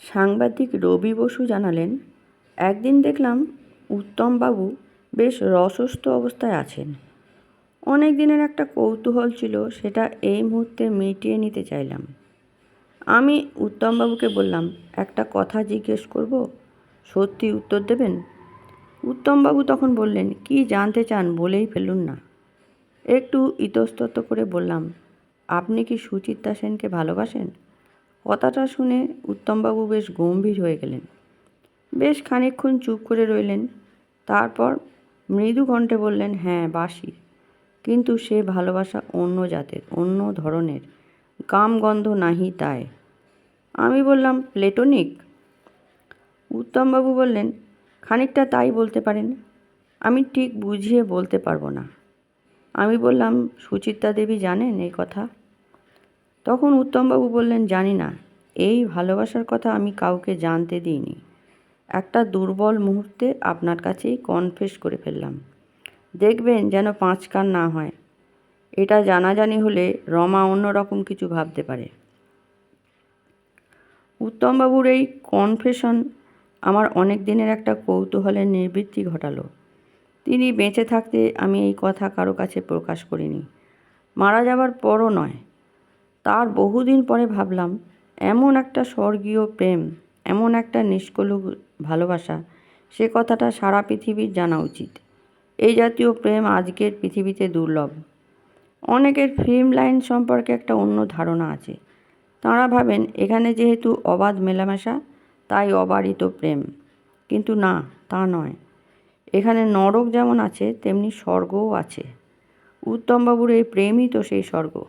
সাংবাদিক রবি বসু জানালেন, একদিন দেখলাম উত্তমবাবু বেশ রসস্থ অবস্থায় আছেন। অনেক দিনের একটা কৌতূহল ছিল, সেটা এই মুহূর্তে মিটিয়ে নিতে চাইলাম। আমি উত্তমবাবুকে বললাম, একটা কথা জিজ্ঞেস করব? সত্যি উত্তর দেবেন? উত্তমবাবু তখন বললেন, কি জানতে চান বলেই ফেলুন না। একটু ইতস্তত করে বললাম, আপনি কি সুচিত্রা সেনকে ভালোবাসেন? কথাটা শুনে উত্তমবাবু বেশ গম্ভীর হয়ে গেলেন। বেশ খানিকক্ষণ চুপ করে রইলেন। তারপর মৃদু কণ্ঠে বললেন হ্যাঁ বাসি। কিন্তু সে ভালোবাসা অন্য জাতের, অন্য ধরনের। গাম গন্ধ নাহি তাই। আমি বললাম, প্লেটোনিক? উত্তমবাবু বললেন, খানিকটা তাই বলতে পারেন। আমি ঠিক বুঝিয়ে বলতে পারব না। আমি বললাম, সুচিত্রা দেবী জানেন এই কথা? তখন উত্তমবাবু বললেন, জানি না, এই ভালোবাসার কথা আমি কাউকে জানতে দিইনি। একটা দুর্বল মুহূর্তে আপনার কাছেই কনফেস করে ফেললাম। দেখবেন যেন পাঁচ কান না হয়। এটা জানাজানি হলে রমা অন্যরকম কিছু ভাবতে পারে। উত্তমবাবুর এই কনফেশন আমার অনেক দিনের একটা কৌতূহলের নিবৃত্তি ঘটালো। তিনি বেঁচে থাকতে আমি এই কথা কারও কাছে প্রকাশ করিনি। মারা যাবার পরও নয়। বহুদিন পরে ভাবলাম, এমন একটা স্বর্গীয় প্রেম, এমন একটা নিষ্কলুক ভালোবাসা, সে কথাটা সারা পৃথিবীর জানা উচিত। এই জাতীয় প্রেম আজকের পৃথিবীতে দুর্লভ। অনেকের ফিল্ম লাইন সম্পর্কে একটা অন্য ধারণা আছে। তাঁরা ভাবেন, এখানে যেহেতু অবাধ মেলামেশা, তাই অবারিত প্রেম। কিন্তু না, তা নয়। এখানে নরক যেমন আছে, তেমনি স্বর্গও আছে। উত্তমবাবুর এই প্রেমই তো সেই স্বর্গ।